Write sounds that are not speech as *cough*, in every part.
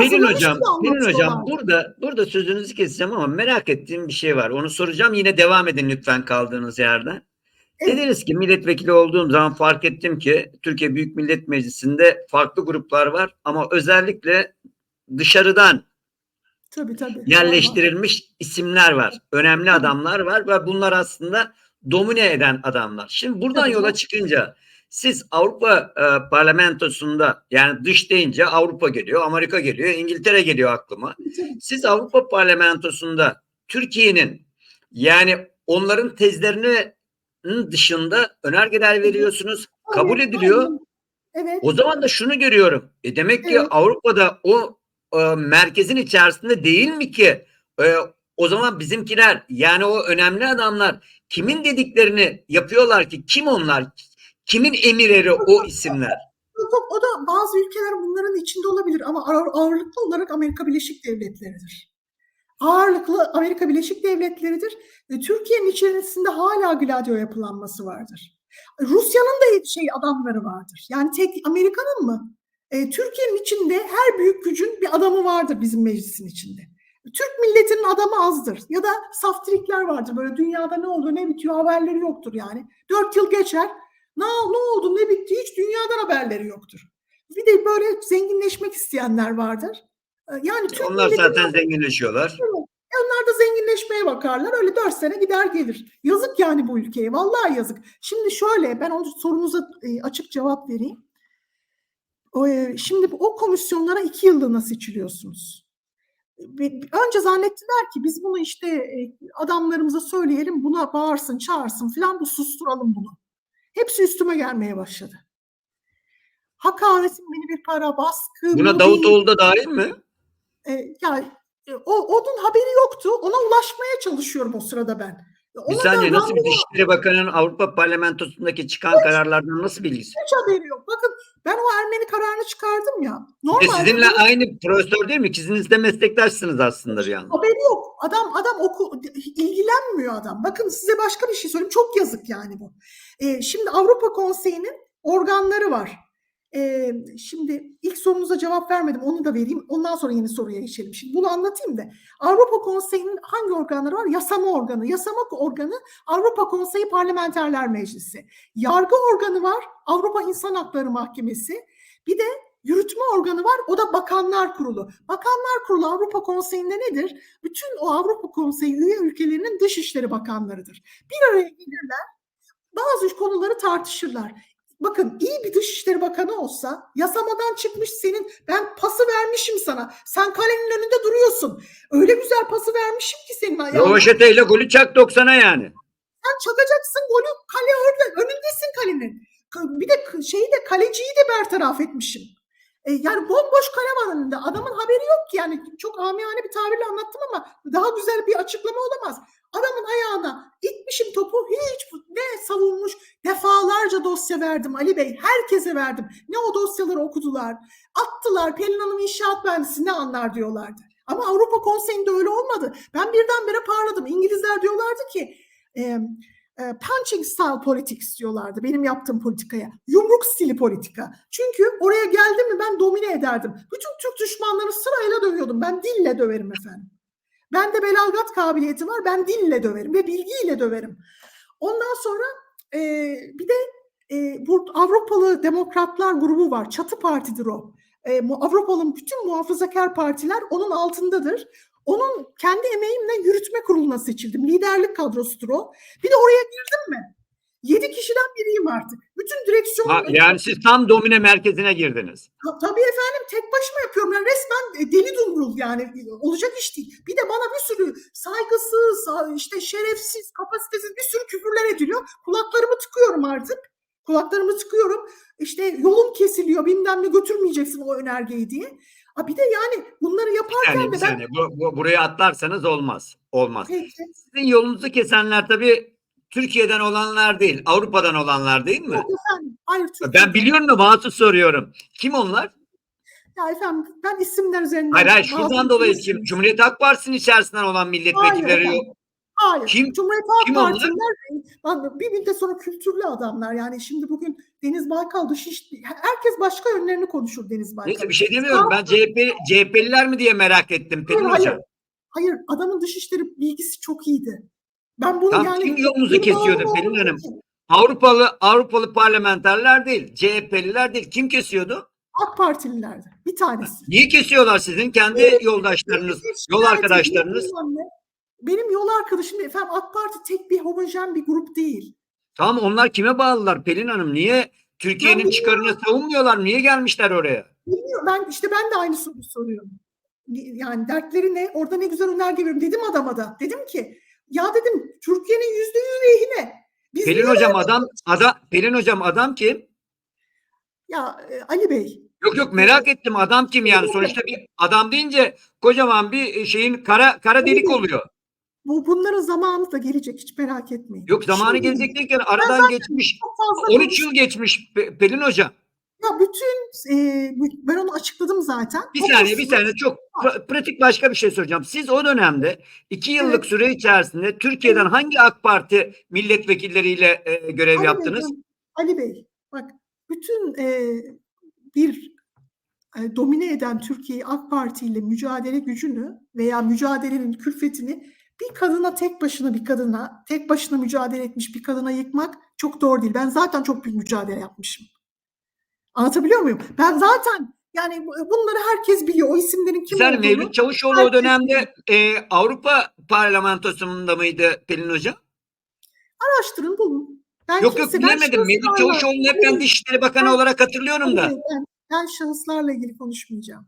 Pelin hocam, Pelin hocam burada burada sözünüzü keseceğim ama merak ettiğim bir şey var. Onu soracağım. Yine devam edin lütfen kaldığınız yerden. Evet. Dediniz ki milletvekili olduğum zaman fark ettim ki Türkiye Büyük Millet Meclisi'nde farklı gruplar var ama özellikle dışarıdan Tabii tabii. yerleştirilmiş isimler var. Önemli adamlar var ve bunlar aslında domine eden adamlar. Şimdi buradan Tabii. yola çıkınca siz Avrupa e, parlamentosunda yani dış deyince Avrupa geliyor, Amerika geliyor, İngiltere geliyor aklıma. Siz Avrupa parlamentosunda Türkiye'nin yani onların tezlerinin dışında önergeler veriyorsunuz, kabul ediliyor. Evet. O zaman da şunu görüyorum. E demek ki Evet. Avrupa'da o e, merkezin içerisinde değil mi ki? E, o zaman bizimkiler yani o önemli adamlar kimin dediklerini yapıyorlar ki? Kim onlar? Kimin emirleri o isimler? O da bazı ülkeler bunların içinde olabilir ama ağır- ağırlıklı olarak Amerika Birleşik Devletleri'dir. Ağırlıklı Amerika Birleşik Devletleri'dir. Türkiye'nin içerisinde hala gladio yapılanması vardır. Rusya'nın da şey adamları vardır. Yani tek Amerika'nın mı? E, Türkiye'nin içinde her büyük gücün bir adamı vardır bizim meclisin içinde. Türk milletinin adamı azdır. Ya da saftirikler vardır. Böyle dünyada ne oluyor ne bitiyor haberleri yoktur yani. Dört yıl geçer. Ne, ne oldu ne bitti hiç dünyadan haberleri yoktur. Bir de böyle zenginleşmek isteyenler vardır. E, Yani Türk Onlar zaten zenginleşiyorlar. onlar da zenginleşmeye bakarlar. Öyle dört sene gider gelir. Yazık yani bu ülkeye. Vallahi yazık. Şimdi şöyle ben onu sorunuza e, açık cevap vereyim. O, e, Şimdi o komisyonlara iki yıllığına seçiliyorsunuz. Önce zannettiler ki biz bunu işte e, adamlarımıza söyleyelim buna bağırsın çağırsın falan bu susturalım bunu. Hepsi üstüme gelmeye başladı. Hakaretin beni bir para baskı. bu Buna. Davutoğlu da dahil mi? E, yani e, o onun haberi yoktu. Ona ulaşmaya çalışıyorum o sırada ben. Bir Ona da saniye nasıl bir Dışişleri Bakanı'nın Avrupa Parlamentosundaki çıkan kararlardan nasıl bilgisi? hiç haberi yok. Bakın ben o Ermeni kararını çıkardım ya. Normalde sizinle bunun aynı profesör değil mi? İkiniz de meslektaşsınız aslında yandan. haberi yok. Adam adam oku ilgilenmiyor adam. Bakın size başka bir şey söyleyeyim. Çok yazık yani bu. E, şimdi Avrupa Konseyi'nin organları var. E, şimdi ilk sorunuza cevap vermedim. Onu da vereyim. Ondan sonra yeni soruya geçelim. Şimdi bunu anlatayım da. Avrupa Konseyi'nin hangi organları var? Yasama organı. Yasama organı Avrupa Konseyi Parlamenterler Meclisi. Yargı organı var. Avrupa İnsan Hakları Mahkemesi. Bir de yürütme organı var. O da Bakanlar Kurulu. Bakanlar Kurulu Avrupa Konseyi'nde nedir? Bütün o Avrupa Konseyi üye ülkelerinin dışişleri bakanlarıdır. Bir araya gelirler. Bazı konuları tartışırlar. Bakın iyi bir dışişleri bakanı olsa yasamadan çıkmış senin ben pası vermişim sana. Sen kalenin önünde duruyorsun. Öyle güzel pası vermişim ki senin ayağına. Rovaşeteyle golü çak 90'a yani. Sen çakacaksın golü kale orada önündesin kalenin. Ka- Bir de şeyi de kaleciyi de bertaraf etmişim. E, yani bomboş kale var önünde. Adamın haberi yok ki yani çok amiyane bir tabirle anlattım ama daha güzel bir açıklama olamaz. Adamın ayağına itmişim topu hiç ne savunmuş defalarca dosya verdim Ali Bey herkese verdim. Ne o dosyaları okudular attılar Pelin Hanım inşaat mühendisi ne anlar diyorlardı. Ama Avrupa Konseyi'nde öyle olmadı. Ben birdenbire parladım. İngilizler diyorlardı ki e, e, punching style politics diyorlardı benim yaptığım politikaya. Yumruk stili politika. Çünkü oraya geldim mi ben domine ederdim. Bütün Türk düşmanları sırayla dövüyordum. Ben dille döverim efendim. Bende belagat kabiliyeti var. Ben dille döverim ve bilgiyle döverim. Ondan sonra e, bir de e, bu Avrupalı Demokratlar grubu var. Çatı partidir o. E, Avrupa'nın bütün muhafazakar partiler onun altındadır. Onun kendi emeğimle yürütme kuruluna seçildim. Liderlik kadrosudur o. Bir de oraya girdim mi? Yedi kişiden biriyim artık. Bütün direksiyon... Ha, yani siz tam domine merkezine girdiniz. Ta- Tabii efendim tek başıma yapıyorum. Yani resmen e, deli dumrul yani olacak iş değil. Bir de bana bir sürü saygısız, sa- işte şerefsiz, kapasitesiz bir sürü küfürler ediliyor. Kulaklarımı tıkıyorum artık. Kulaklarımı tıkıyorum. İşte yolum kesiliyor bilmem ne götürmeyeceksin o önergeyi diye. Ha bir de yani bunları yaparken Yani de ben... saniye. Bu, bu- buraya atlarsanız olmaz. Olmaz. Peki. Sizin yolunuzu kesenler tabii Türkiye'den olanlar değil, Avrupa'dan olanlar değil mi? Yok efendim. Hayır Türkiye. Ben biliyorum da mahsus soruyorum. Kim onlar? Ya efendim ben isimler üzerinden... Hayır hayır bazı şuradan dolayı isim-? Cumhuriyet Halk Partisi'nin içerisinden olan milletvekilleri Hayır yok. Hayır. Kim- Cumhuriyet Halk kim bak, bir müddet sonra kültürlü adamlar. Yani şimdi bugün Deniz Baykal dış herkes başka yönlerini konuşur Deniz Baykal. Neyse bir şey demiyorum. Ben CHP, CHP'liler mi diye merak ettim Pelin Hayır, Hocam. Hayır, adamın dışişleri bilgisi çok iyiydi. Ben bunu Tam yani kim yolunuzu kesiyordu Pelin Hanım? Avrupalı Avrupalı parlamenterler değil, CHP'liler değil. Kim kesiyordu? AK Partililerdi. Bir tanesi. Niye kesiyorlar sizin kendi Evet. yoldaşlarınız, Benim yol arkadaşlarınız? Benim yol arkadaşım efendim AK Parti tek bir homojen bir grup değil. Tamam onlar kime bağlılar Pelin Hanım? Niye Türkiye'nin çıkarını savunmuyorlar? Niye gelmişler oraya? Bilmiyorum. Ben işte ben de aynı soruyu soruyorum. Yani dertleri ne? Orada ne güzel önerge veriyorum. Dedim adama da. Dedim ki ya dedim Türkiye'nin yüzde yüz lehine. Biz Pelin hocam vermedik? adam adam Pelin hocam adam kim? Ya e, Ali Bey. Yok yok merak ettim adam kim yani sonuçta bir adam deyince kocaman bir şeyin kara kara delik oluyor. Bu bunların zamanı da gelecek hiç merak etmeyin. Yok zamanı Şimdi gelecek derken aradan geçmiş Çok fazla 13 yıl geçmiş Pe- Pelin hocam. Ya bütün e, ben onu açıkladım zaten. Bir O saniye bir saniye çok pra- pratik başka bir şey soracağım. Siz o dönemde iki yıllık Evet. süre içerisinde Türkiye'den hangi AK Parti milletvekilleriyle e, görev Ali Bey, yaptınız? Ali Bey bak bütün e, bir e, domine eden Türkiye'yi AK Parti ile mücadele gücünü veya mücadelenin külfetini bir kadına tek başına bir kadına tek başına mücadele etmiş bir kadına yıkmak çok doğru değil. Ben zaten çok büyük mücadele yapmışım. Anlatabiliyor muyum? Ben zaten yani bu- bunları herkes biliyor. O isimlerin kim Sen olduğunu. Mevlüt Çavuşoğlu o herkes dönemde e, Avrupa parlamentosunda mıydı Pelin hocam? Araştırın bulun. Ben Yok yok kimse- ben bilemedim. Mevlüt Çavuşoğlu'nu hep ben Dışişleri Bakanı Ben- olarak hatırlıyorum da. Ben, ben şahıslarla ilgili konuşmayacağım.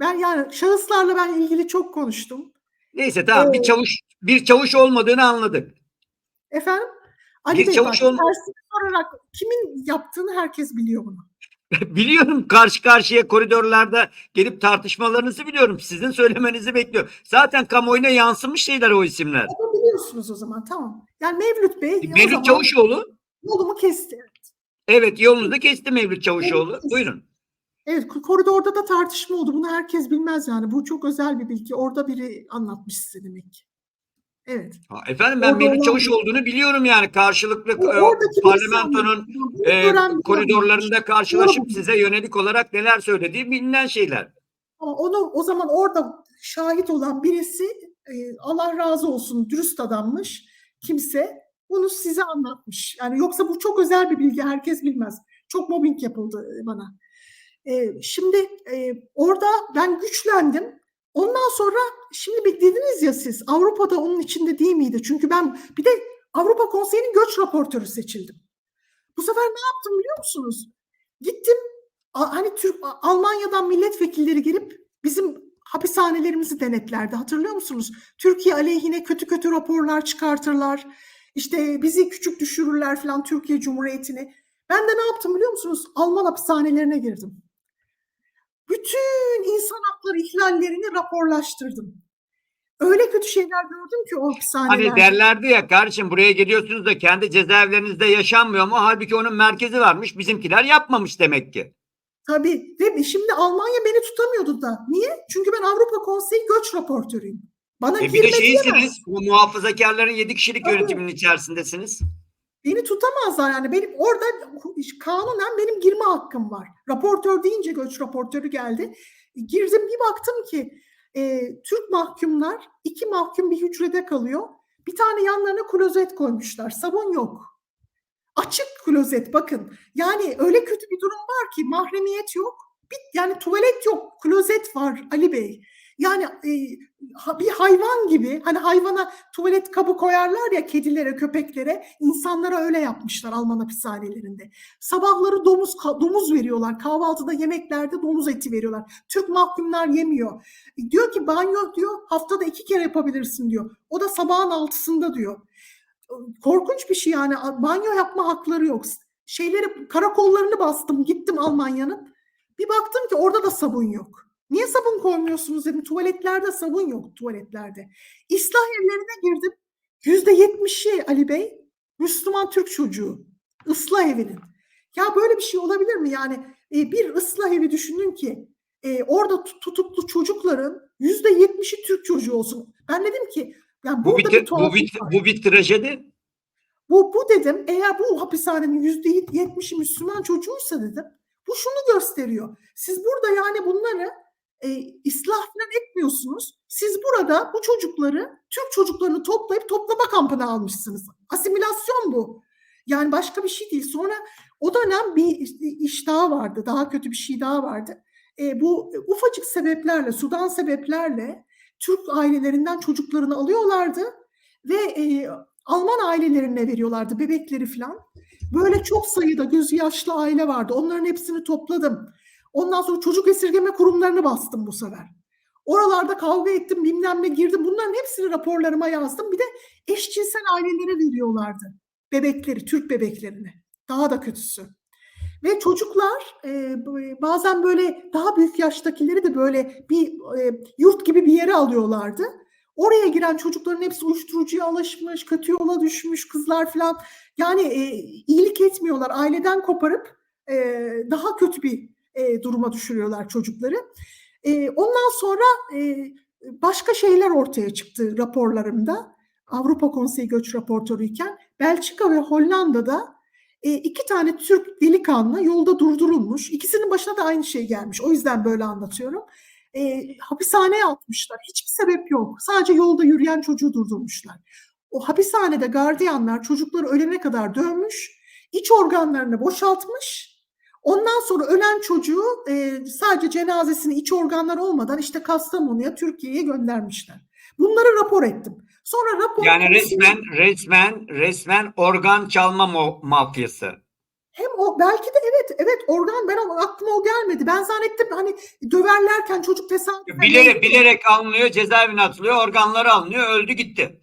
Ben yani şahıslarla ben ilgili çok konuştum. Neyse tamam bir Evet. çavuş bir çavuş olmadığını anladık. Efendim? Ali Bir Bey çavuş bak, ol- tersini sorarak kimin yaptığını herkes biliyor bunu. *laughs* Biliyorum karşı karşıya koridorlarda gelip tartışmalarınızı biliyorum. Sizin söylemenizi bekliyorum. Zaten kamuoyuna yansımış şeyler o isimler. Ama biliyorsunuz o zaman tamam. Yani Mevlüt Bey zaman Mevlüt Çavuşoğlu yolumu kesti. evet yolunuzu kesti Mevlüt Çavuşoğlu. Evet. Buyurun. Evet koridorda da tartışma oldu. Bunu herkes bilmez yani. Bu çok özel bir bilgi. Orada biri anlatmış size demek ki. Evet. Ha, efendim ben olan- Çavuş olduğunu biliyorum yani karşılıklı e, Oradaki birisi parlamentonun e, koridorlarında karşılaşıp size yönelik olarak neler söylediği bilinen şeyler. Onu o zaman orada şahit olan birisi e, Allah razı olsun dürüst adammış kimse bunu size anlatmış. Yani yoksa bu çok özel bir bilgi herkes bilmez. Çok mobbing yapıldı e, bana. E, şimdi e, orada ben güçlendim. Ondan sonra şimdi bir dediniz ya siz Avrupa'da onun içinde değil miydi? Çünkü ben bir de Avrupa Konseyi'nin göç raportörü seçildim. Bu sefer ne yaptım biliyor musunuz? Gittim hani Türk Almanya'dan milletvekilleri gelip bizim hapishanelerimizi denetlerdi. Hatırlıyor musunuz? Türkiye aleyhine kötü kötü raporlar çıkartırlar. İşte bizi küçük düşürürler falan Türkiye Cumhuriyeti'ni. Ben de ne yaptım biliyor musunuz? Alman hapishanelerine girdim. Bütün insan hakları ihlallerini raporlaştırdım. Öyle kötü şeyler gördüm ki o hapishanelerde. Hani derlerdi ya kardeşim buraya geliyorsunuz da kendi cezaevlerinizde yaşanmıyor mu? Halbuki onun merkezi varmış. Bizimkiler yapmamış demek ki. Tabii. Ve şimdi Almanya beni tutamıyordu da. Niye? Çünkü ben Avrupa Konseyi göç raportörüyüm. Bana E bir de şeysiniz, bu muhafazakarların yedi kişilik Tabii. yönetiminin içerisindesiniz. Beni tutamazlar yani. Benim orada kanunen benim girme hakkım var. Raportör deyince göç raportörü geldi. Girdim bir baktım ki e, Türk mahkumlar iki mahkum bir hücrede kalıyor. Bir tane yanlarına klozet koymuşlar. Sabun yok. Açık klozet bakın. Yani öyle kötü bir durum var ki mahremiyet yok. Bir, yani tuvalet yok. Klozet var Ali Bey. Yani e, bir hayvan gibi hani hayvana tuvalet kabı koyarlar ya kedilere, köpeklere. insanlara öyle yapmışlar Alman hapishanelerinde. Sabahları domuz domuz veriyorlar. Kahvaltıda yemeklerde domuz eti veriyorlar. Türk mahkumlar yemiyor. E, Diyor ki banyo diyor haftada iki kere yapabilirsin diyor. O da sabahın altısında diyor. Korkunç bir şey yani. Banyo yapma hakları yok. Şeyleri karakollarını bastım. Gittim Almanya'nın. Bir baktım ki orada da sabun yok. Niye sabun koymuyorsunuz dedim. Tuvaletlerde sabun yok tuvaletlerde. İslah evlerine girdim. Yüzde yetmişi Ali Bey Müslüman Türk çocuğu. Islah evinin. Ya böyle bir şey olabilir mi? Yani e, bir ıslah evi düşünün ki e, orada tut- tutuklu çocukların yüzde yetmişi Türk çocuğu olsun. Ben dedim ki Yani Bu bir, bir bu bir, bu bir trajedi. Bu, bu dedim eğer bu hapishanenin yüzde yetmişi Müslüman çocuğuysa dedim bu şunu gösteriyor. Siz burada yani bunları e, ıslah falan etmiyorsunuz. Siz burada bu çocukları Türk çocuklarını toplayıp toplama kampına almışsınız. Asimilasyon bu. Yani başka bir şey değil. Sonra o dönem bir iş daha vardı. Daha kötü bir şey daha vardı. E, bu ufacık sebeplerle, sudan sebeplerle Türk ailelerinden çocuklarını alıyorlardı ve e, Alman ailelerine veriyorlardı bebekleri falan. Böyle çok sayıda gözü yaşlı aile vardı. Onların hepsini topladım. Ondan sonra çocuk esirgeme kurumlarını bastım bu sefer. Oralarda kavga ettim, bilmem ne girdim. Bunların hepsini raporlarıma yazdım. Bir de eşcinsel ailelere veriyorlardı bebekleri, Türk bebeklerini. Daha da kötüsü. Ve çocuklar e, bazen böyle daha büyük yaştakileri de böyle bir e, yurt gibi bir yere alıyorlardı. Oraya giren çocukların hepsi uyuşturucuya alışmış, kötü yola düşmüş kızlar falan. Yani e, iyilik etmiyorlar. Aileden koparıp e, daha kötü bir e, duruma düşürüyorlar çocukları. E, ondan sonra e, başka şeyler ortaya çıktı raporlarımda. Avrupa Konseyi Göç Raportörüyken Belçika ve Hollanda'da e, iki tane Türk delikanlı yolda durdurulmuş. İkisinin başına da aynı şey gelmiş. O yüzden böyle anlatıyorum e, hapishaneye atmışlar. Hiçbir sebep yok. Sadece yolda yürüyen çocuğu durdurmuşlar. O hapishanede gardiyanlar çocukları ölene kadar dövmüş, iç organlarını boşaltmış. Ondan sonra ölen çocuğu e, sadece cenazesini iç organlar olmadan işte Kastamonu'ya, Türkiye'ye göndermişler. Bunları rapor ettim. Sonra rapor Yani resmen resmen resmen organ çalma mafyası. hem o belki de evet evet organ ben aklıma o gelmedi. Ben zannettim hani döverlerken çocuk tesadüfen Bilerek bilerek alınıyor, cezaevine atılıyor, organları alınıyor, öldü gitti.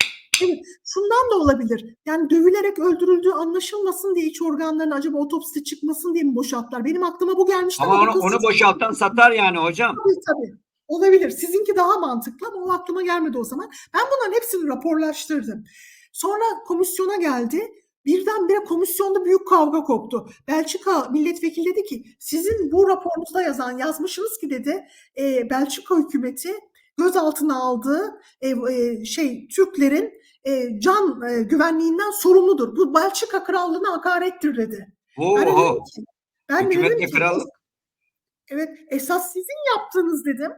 Şundan da olabilir. Yani dövülerek öldürüldüğü anlaşılmasın diye iç organların acaba otopside çıkmasın diye mi boşalttılar? Benim aklıma bu gelmişti. Ama ama onu, onu boşaltan satar yani hocam. Tabii tabii. Olabilir. Sizinki daha mantıklı ama o aklıma gelmedi o zaman. Ben bunların hepsini raporlaştırdım. Sonra komisyona geldi. Birdenbire komisyonda büyük kavga koptu. Belçika milletvekili dedi ki sizin bu raporunuzda yazan yazmışsınız ki dedi e, Belçika hükümeti gözaltına aldığı e, e, şey Türklerin e, can e, güvenliğinden sorumludur. Bu Belçika krallığına hakarettir dedi. Ben dedim Oo, ki, ben de dedim hükümetle ki, krallık. Evet, esas sizin yaptığınız dedim.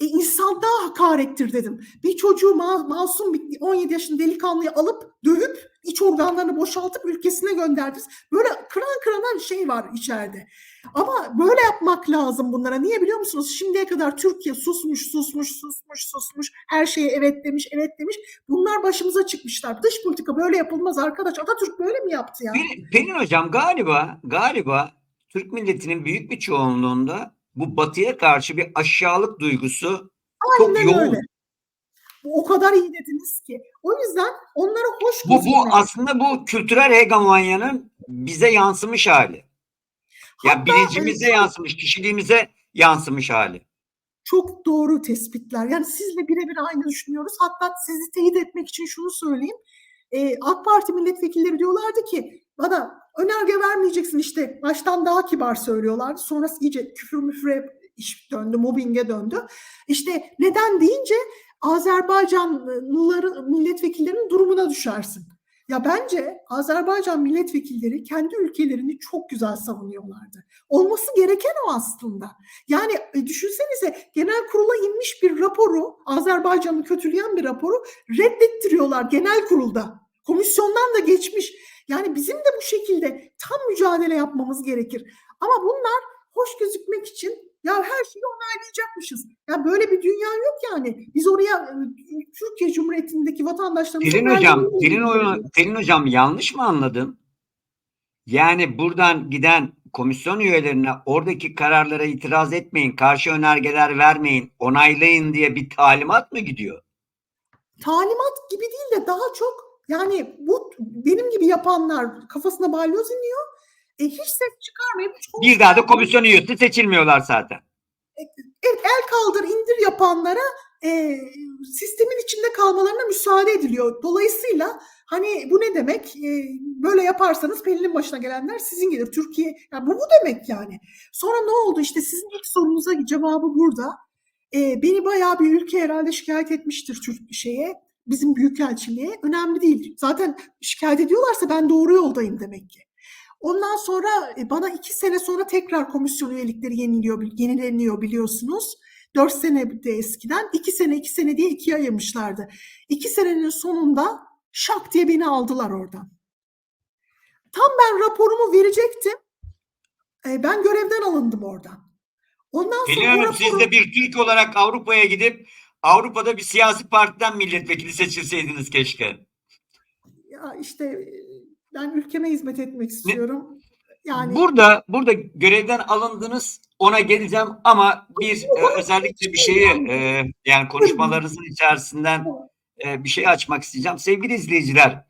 E, insanlığa hakarettir dedim. Bir çocuğu ma- masum bir 17 yaşında delikanlıyı alıp dövüp iç organlarını boşaltıp ülkesine gönderdiniz. Böyle kıran kırana şey var içeride. Ama böyle yapmak lazım bunlara. Niye biliyor musunuz? Şimdiye kadar Türkiye susmuş, susmuş, susmuş, susmuş. Her şeye evet demiş, evet demiş. Bunlar başımıza çıkmışlar. Dış politika böyle yapılmaz arkadaş. Atatürk böyle mi yaptı ya? Pelin, Pelin hocam galiba galiba Türk milletinin büyük bir çoğunluğunda bu batıya karşı bir aşağılık duygusu çok Aynen yoğun. öyle. O kadar iyi dediniz ki. O yüzden onlara hoş Bu, bu aslında bu kültürel hegemonyanın bize yansımış hali. Ya Hatta, bilincimize yansımış, kişiliğimize yansımış hali. Çok doğru tespitler. Yani sizle birebir aynı düşünüyoruz. Hatta sizi teyit etmek için şunu söyleyeyim. Ee, AK Parti milletvekilleri diyorlardı ki bana önerge vermeyeceksin işte baştan daha kibar söylüyorlardı. Sonra iyice küfür müfre iş döndü, mobbinge döndü. İşte neden deyince Azerbaycanlıları milletvekillerinin durumuna düşersin. Ya bence Azerbaycan milletvekilleri kendi ülkelerini çok güzel savunuyorlardı. Olması gereken o aslında. Yani e, düşünsenize genel kurula inmiş bir raporu, Azerbaycan'ı kötüleyen bir raporu reddettiriyorlar genel kurulda. Komisyondan da geçmiş. Yani bizim de bu şekilde tam mücadele yapmamız gerekir. Ama bunlar hoş gözükmek için ya her şeyi onaylayacakmışız. Ya böyle bir dünya yok yani. Biz oraya e, Türkiye Cumhuriyeti'ndeki vatandaşlarımıza Pelin hocam, Pelin, Pelin hocam yanlış mı anladım? Yani buradan giden komisyon üyelerine oradaki kararlara itiraz etmeyin, karşı önergeler vermeyin, onaylayın diye bir talimat mı gidiyor? talimat gibi değil de daha çok yani bu benim gibi yapanlar kafasına balyoz iniyor. E, hiç ses çıkarmayıp hiç Bir daha da komisyon üyesi seçilmiyorlar zaten. Evet, el kaldır indir yapanlara e, sistemin içinde kalmalarına müsaade ediliyor. Dolayısıyla hani bu ne demek? E, böyle yaparsanız Pelin'in başına gelenler sizin gelir. Türkiye, yani bu bu demek yani. Sonra ne oldu? İşte sizin ilk sorunuza cevabı burada. E, beni bayağı bir ülke herhalde şikayet etmiştir Türk şeye. bizim büyükelçiliğe önemli değil. Zaten şikayet ediyorlarsa ben doğru yoldayım demek ki. Ondan sonra e, bana iki sene sonra tekrar komisyon üyelikleri yeniliyor, yenileniyor biliyorsunuz. Dört sene de eskiden. iki sene, iki sene diye ikiye ayırmışlardı. İki senenin sonunda şak diye beni aldılar oradan. Tam ben raporumu verecektim. E, ben görevden alındım oradan. Ondan Pelin sonra Hanım raporu- siz de bir Türk olarak Avrupa'ya gidip Avrupa'da bir siyasi partiden milletvekili seçilseydiniz keşke. ya işte ben ülkeme hizmet etmek istiyorum. Yani Burada burada görevden alındınız ona geleceğim ama bir e, özellikle bir şeyi e, yani konuşmalarınızın içerisinden e, bir şey açmak isteyeceğim. Sevgili izleyiciler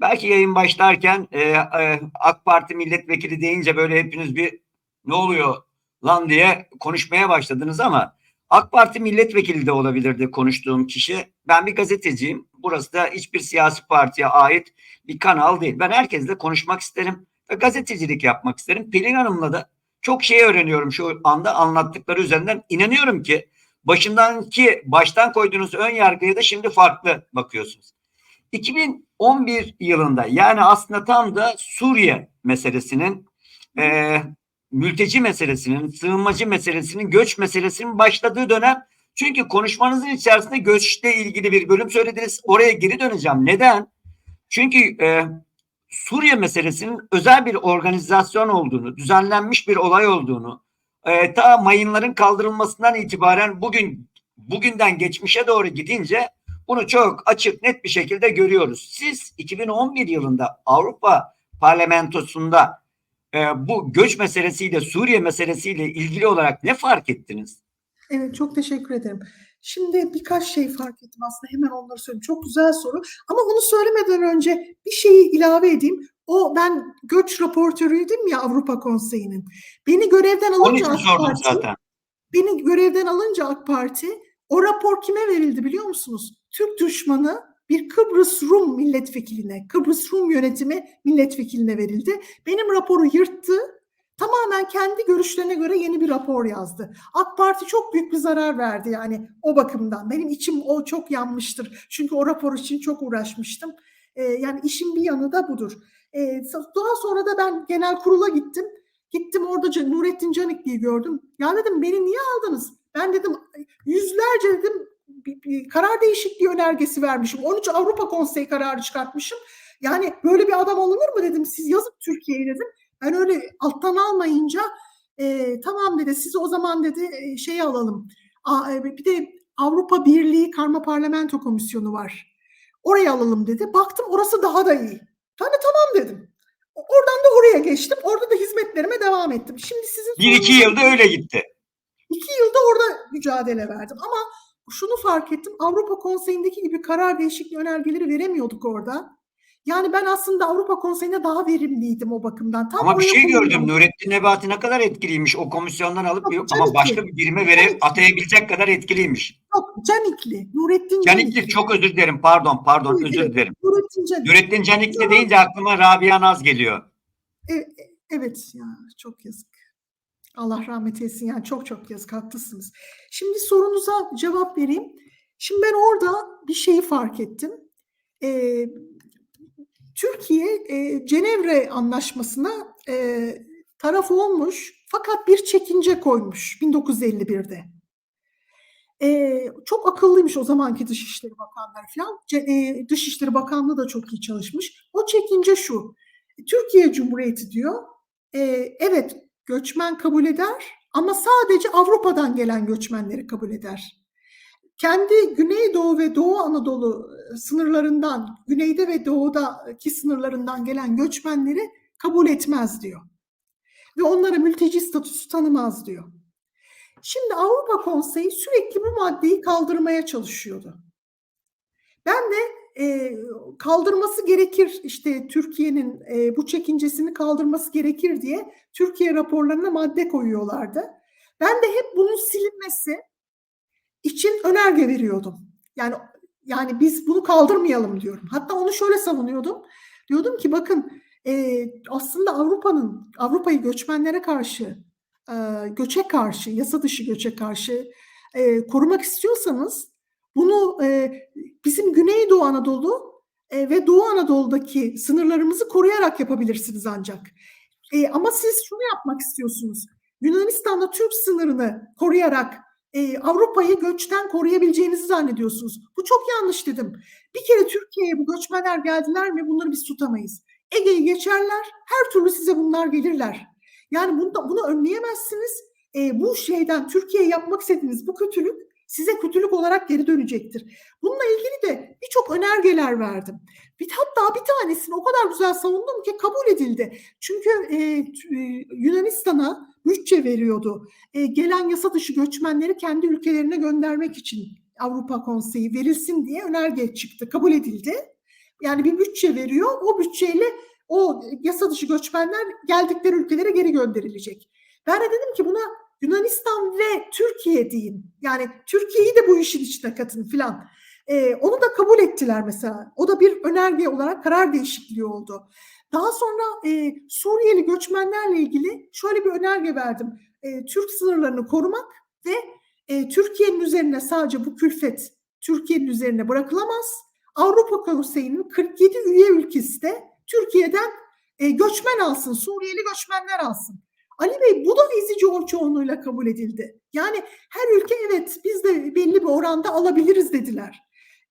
belki yayın başlarken e, e, AK Parti milletvekili deyince böyle hepiniz bir ne oluyor lan diye konuşmaya başladınız ama AK Parti milletvekili de olabilirdi konuştuğum kişi. Ben bir gazeteciyim. Burası da hiçbir siyasi partiye ait bir kanal değil. Ben herkesle konuşmak isterim ve gazetecilik yapmak isterim. Pelin Hanım'la da çok şey öğreniyorum şu anda anlattıkları üzerinden. İnanıyorum ki başından ki baştan koyduğunuz ön yargıya da şimdi farklı bakıyorsunuz. 2011 yılında yani aslında tam da Suriye meselesinin e, mülteci meselesinin, sığınmacı meselesinin, göç meselesinin başladığı dönem. Çünkü konuşmanızın içerisinde göçle ilgili bir bölüm söylediniz. Oraya geri döneceğim. Neden? Çünkü e, Suriye meselesinin özel bir organizasyon olduğunu, düzenlenmiş bir olay olduğunu, e, ta mayınların kaldırılmasından itibaren bugün bugünden geçmişe doğru gidince bunu çok açık net bir şekilde görüyoruz. Siz 2011 yılında Avrupa Parlamentosu'nda e, bu göç meselesiyle Suriye meselesiyle ilgili olarak ne fark ettiniz? Evet çok teşekkür ederim. Şimdi birkaç şey fark ettim aslında hemen onları söyleyeyim. Çok güzel soru ama onu söylemeden önce bir şeyi ilave edeyim. O ben göç raportörüydüm ya Avrupa Konseyi'nin. Beni görevden alınca AK Parti, zaten. beni görevden alınca AK Parti o rapor kime verildi biliyor musunuz? Türk düşmanı bir Kıbrıs Rum milletvekiline, Kıbrıs Rum yönetimi milletvekiline verildi. Benim raporu yırttı. Tamamen kendi görüşlerine göre yeni bir rapor yazdı. AK Parti çok büyük bir zarar verdi yani o bakımdan. Benim içim o çok yanmıştır. Çünkü o rapor için çok uğraşmıştım. Ee, yani işin bir yanı da budur. Ee, daha sonra da ben genel kurula gittim. Gittim orada Nurettin Canikli'yi gördüm. Ya dedim beni niye aldınız? Ben dedim yüzlerce dedim bir, bir karar değişikliği önergesi vermişim. 13 Avrupa Konseyi kararı çıkartmışım. Yani böyle bir adam alınır mı dedim. Siz yazın Türkiye'ye dedim. Ben öyle alttan almayınca e, tamam dedi sizi o zaman dedi e, alalım. A, e, bir de Avrupa Birliği Karma Parlamento Komisyonu var. Oraya alalım dedi. Baktım orası daha da iyi. Hani tamam dedim. Oradan da oraya geçtim. Orada da hizmetlerime devam ettim. Şimdi sizin Bir iki yılda öyle gitti. İki yılda orada mücadele verdim ama şunu fark ettim. Avrupa Konseyi'ndeki gibi karar değişikliği önergeleri veremiyorduk orada. Yani ben aslında Avrupa Konseyi'ne daha verimliydim o bakımdan. Tam Ama bir şey gördüm. Nurettin Nebati ne kadar etkiliymiş. O komisyondan alıp Tabii, ama Canikli. başka bir birime vere Canikli. atayabilecek kadar etkiliymiş. Yok, Canikli. Nurettin Canikli çok özür dilerim. Pardon, pardon Evet, özür evet. dilerim. Nurettin Canikli. Nurettin Canikli deyince aklıma Rabia Naz geliyor. E- e- evet ya çok yazık. Allah rahmet eylesin yani çok çok yazık haklısınız. Şimdi sorunuza cevap vereyim. Şimdi ben orada bir şeyi fark ettim. Ee, Türkiye e, Cenevre Anlaşması'na e, taraf olmuş fakat bir çekince koymuş 1951'de. E, çok akıllıymış o zamanki Dışişleri Bakanları falan. Ce- e, Dışişleri Bakanlığı da çok iyi çalışmış. O çekince şu. Türkiye Cumhuriyeti diyor, e, evet göçmen kabul eder ama sadece Avrupa'dan gelen göçmenleri kabul eder. Kendi Güneydoğu ve Doğu Anadolu e, sınırlarından, güneyde ve doğudaki sınırlarından gelen göçmenleri kabul etmez diyor. Ve onlara mülteci statüsü tanımaz diyor. Şimdi Avrupa Konseyi sürekli bu maddeyi kaldırmaya çalışıyordu. Ben de kaldırması gerekir işte Türkiye'nin bu çekincesini kaldırması gerekir diye Türkiye raporlarına madde koyuyorlardı. Ben de hep bunun silinmesi için önerge veriyordum. Yani yani biz bunu kaldırmayalım diyorum. Hatta onu şöyle savunuyordum. Diyordum ki bakın aslında Avrupa'nın Avrupa'yı göçmenlere karşı göçe karşı, yasa dışı göçe karşı korumak istiyorsanız bunu e, bizim Güneydoğu Anadolu e, ve Doğu Anadolu'daki sınırlarımızı koruyarak yapabilirsiniz ancak. E, ama siz şunu yapmak istiyorsunuz. Yunanistan'da Türk sınırını koruyarak e, Avrupa'yı göçten koruyabileceğinizi zannediyorsunuz. Bu çok yanlış dedim. Bir kere Türkiye'ye bu göçmenler geldiler mi bunları biz tutamayız. Ege'yi geçerler, her türlü size bunlar gelirler. Yani bunu, bunu önleyemezsiniz. E, bu şeyden Türkiye'ye yapmak istediğiniz bu kötülük size kötülük olarak geri dönecektir. Bununla ilgili de birçok önergeler verdim. Bir, hatta bir tanesini o kadar güzel savundum ki kabul edildi. Çünkü e, e, Yunanistan'a bütçe veriyordu. E, gelen yasa dışı göçmenleri kendi ülkelerine göndermek için Avrupa Konseyi verilsin diye önerge çıktı. Kabul edildi. Yani bir bütçe veriyor. O bütçeyle o yasa dışı göçmenler geldikleri ülkelere geri gönderilecek. Ben de dedim ki buna Yunanistan ve Türkiye deyin. Yani Türkiye'yi de bu işin içine katın filan. Ee, onu da kabul ettiler mesela. O da bir önerge olarak karar değişikliği oldu. Daha sonra e, Suriyeli göçmenlerle ilgili şöyle bir önerge verdim. E, Türk sınırlarını korumak ve e, Türkiye'nin üzerine sadece bu külfet Türkiye'nin üzerine bırakılamaz. Avrupa Konseyi'nin 47 üye ülkesi de Türkiye'den e, göçmen alsın, Suriyeli göçmenler alsın. Ali Bey bu da oy çoğunluğuyla kabul edildi. Yani her ülke evet biz de belli bir oranda alabiliriz dediler.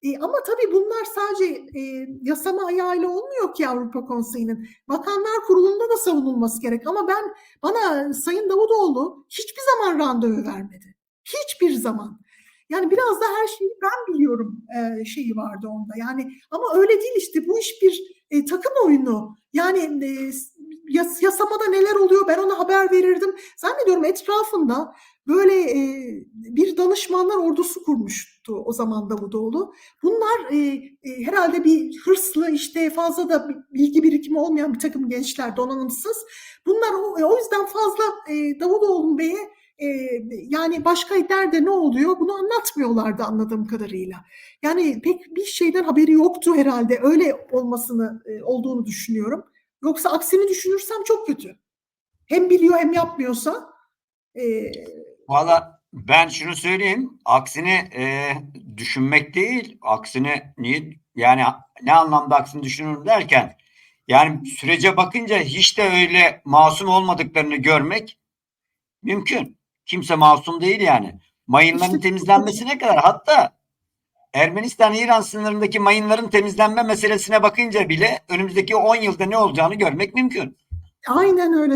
E, ama tabii bunlar sadece e, yasama ayağıyla olmuyor ki Avrupa Konseyi'nin. Bakanlar Kurulu'nda da savunulması gerek. Ama ben bana Sayın Davutoğlu hiçbir zaman randevu vermedi. Hiçbir zaman. Yani biraz da her şeyi ben biliyorum e, şeyi vardı onda. Yani ama öyle değil işte bu iş bir e, takım oyunu. Yani e, yas, yasamada neler oluyor ben ona haber verirdim. Zannediyorum etrafında böyle e, bir danışmanlar ordusu kurmuştu o zaman Davutoğlu. Bunlar e, e, herhalde bir hırslı işte fazla da bilgi birikimi olmayan bir takım gençler donanımsız. Bunlar o, o yüzden fazla e, Davutoğlu Bey'e e, yani başka nerede ne oluyor bunu anlatmıyorlardı anladığım kadarıyla. Yani pek bir şeyden haberi yoktu herhalde öyle olmasını e, olduğunu düşünüyorum. Yoksa aksini düşünürsem çok kötü. Hem biliyor hem yapmıyorsa. E, Valla ben şunu söyleyeyim. Aksini e, düşünmek değil. Aksini niye yani ne anlamda aksini düşünürüm derken yani sürece bakınca hiç de öyle masum olmadıklarını görmek mümkün. Kimse masum değil yani. Mayınların temizlenmesine kadar hatta Ermenistan-İran sınırındaki mayınların temizlenme meselesine bakınca bile önümüzdeki 10 yılda ne olacağını görmek mümkün. Aynen öyle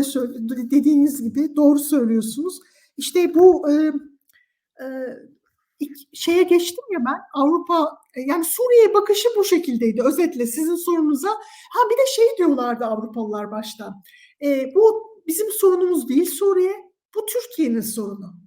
dediğiniz gibi doğru söylüyorsunuz. İşte bu e, e, şeye geçtim ya ben Avrupa e, yani Suriye bakışı bu şekildeydi özetle sizin sorunuza. Ha bir de şey diyorlardı Avrupalılar baştan. E, bu bizim sorunumuz değil Suriye. Bu Türkiye'nin sorunu.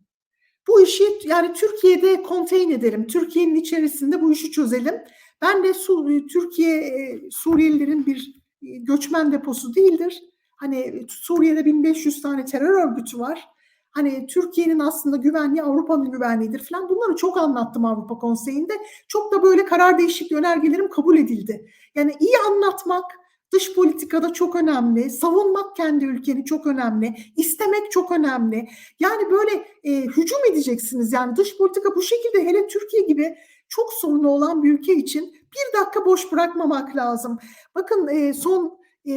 Bu işi yani Türkiye'de konteyn edelim. Türkiye'nin içerisinde bu işi çözelim. Ben de Su- Türkiye e, Suriyelilerin bir e, göçmen deposu değildir. Hani Suriye'de 1500 tane terör örgütü var. Hani Türkiye'nin aslında güvenliği Avrupa'nın güvenliğidir falan. Bunları çok anlattım Avrupa Konseyi'nde. Çok da böyle karar değişikliği önergelerim kabul edildi. Yani iyi anlatmak dış politikada çok önemli. Savunmak kendi ülkeni çok önemli. istemek çok önemli. Yani böyle e, hücum edeceksiniz. Yani dış politika bu şekilde hele Türkiye gibi çok sorunu olan bir ülke için bir dakika boş bırakmamak lazım. Bakın e, son e,